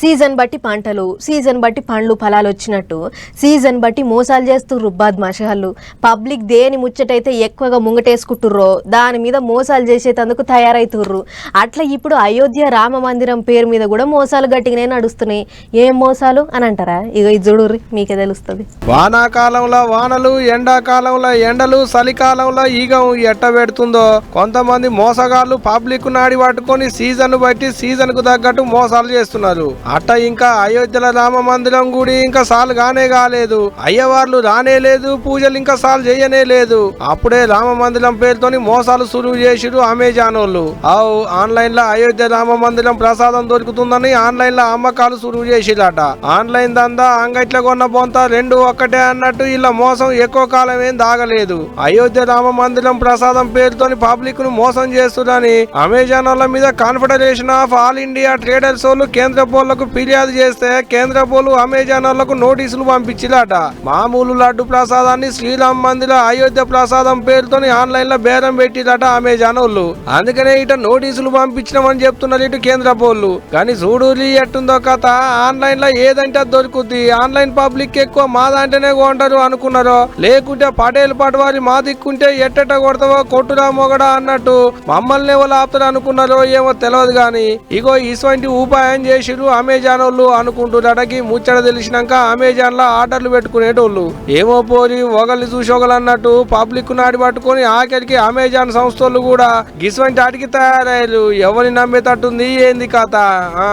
Season బట్టి పంటలు season బట్టి పండ్లు ఫలాలు వచ్చినట్టు సీజన్ బట్టి మోసాలు చేస్తుర్రు బద్మాషాలు పబ్లిక్ దేని ముచ్చటైతే ఎక్కువగా ముంగటేసుకుంటుర్రో దాని మీద మోసాలు చేసేటందుకు తయారైతుర్రు. అట్లా ఇప్పుడు అయోధ్య రామ మందిరం పేరు మీద కూడా మోసాలు గట్టిగానే నడుస్తున్నాయి. ఏం మోసాలు? అని అంటారా? ఇక ఇది చూడుర్రి మీకే తెలుస్తుంది. వానాకాలంలో వానలు ఎండాకాలంలో ఎండలు చలికాలంలో ఈగం ఎట్ట పెడుతుందో కొంతమంది మోసగాళ్ళు పబ్లిక్ నాడి పట్టుకొని సీజన్ బట్టి సీజన్కు తగ్గట్టు మోసాలు చేస్తున్నారు. అట్ట ఇంకా అయోధ్యల రామ మందిరం గుడి ఇంకా సాలు కానే కాలేదు. అయ్యవార్లు రానే లేదు పూజలు ఇంకా సాలు చేయనే లేదు. అప్పుడే రామ మందిరం పేరుతోని మోసాలు సులువు చేసిరు అమెజాన్ వాళ్ళు అవు ఆన్లైన్లో అయోధ్య రామ మందిరం ప్రసాదం దొరుకుతుందని ఆన్లైన్లో అమ్మకాలు సులువు చేసిరట ఆన్లైన్ దందా అంగట్ల కొన్న బొంత రెండు ఒక్కటే అన్నట్టు ఇలా మోసం ఎక్కువ కాలం ఏం దాగలేదు. అయోధ్య రామ మందిరం ప్రసాదం పేరుతోని పబ్లిక్ను మోసం చేస్తుందని అమెజాన్ వాళ్ళ మీద confederation of all India traders వాళ్ళు కేంద్ర పోళ్ళకు ఫిర్యాదు చేస్తే కేంద్ర పోలు అమెజాన్ వాళ్ళకు నోటీసులు పంపించిరట మామూలు లడ్డు ప్రసాదాన్ని శ్రీరామ్ మందిర అయోధ్య ప్రసాదం పేరుతోని ఆన్లైన్లో బేరం పెట్టిరట అమెజాన్ వాళ్ళు అందుకనే ఇట నోటీసులు పంపించినామని చెప్తున్నారు ఇటు కేంద్ర పోళ్ళు కానీ చూడూరి ఎట్టుందో కథ ఆన్లైన్లో ఏదంటే దొరుకుతుంది దొరుకుద్ది. ఆన్లైన్ పబ్లిక్ ఎక్కువ మా దాంట్లోనే కొంటారు అనుకున్నారు లేకుంటే పటేల్ పటవారి మా దిక్కుంటే ఎట్టెట్ట కొడతావో కొట్టురా మొగడా అన్నట్టు మమ్మల్ని ఎవరు ఆపుతారు అనుకున్నారో ఏమో తెలియదు గాని ఇగో ఇటువంటి ఉపాయం చేసిరు అమెజాన్ వాళ్ళు అనుకుంటున్నాడకి ముచ్చట తెలిసినాక అమెజాన్లో ఆర్డర్లు పెట్టుకునేటోళ్ళు. ఏమో పోరి ఒకళ్ళు చూసి ఒకళ్ళు అన్నట్టు పబ్లిక్ నాడి పట్టుకొని ఆఖరికి అమెజాన్ సంస్థలు కూడా గిసువంటి ఆటికి తయారయ్యారు. ఎవరిని నమ్మేటట్టుంది ఏంది కథ? ఆ.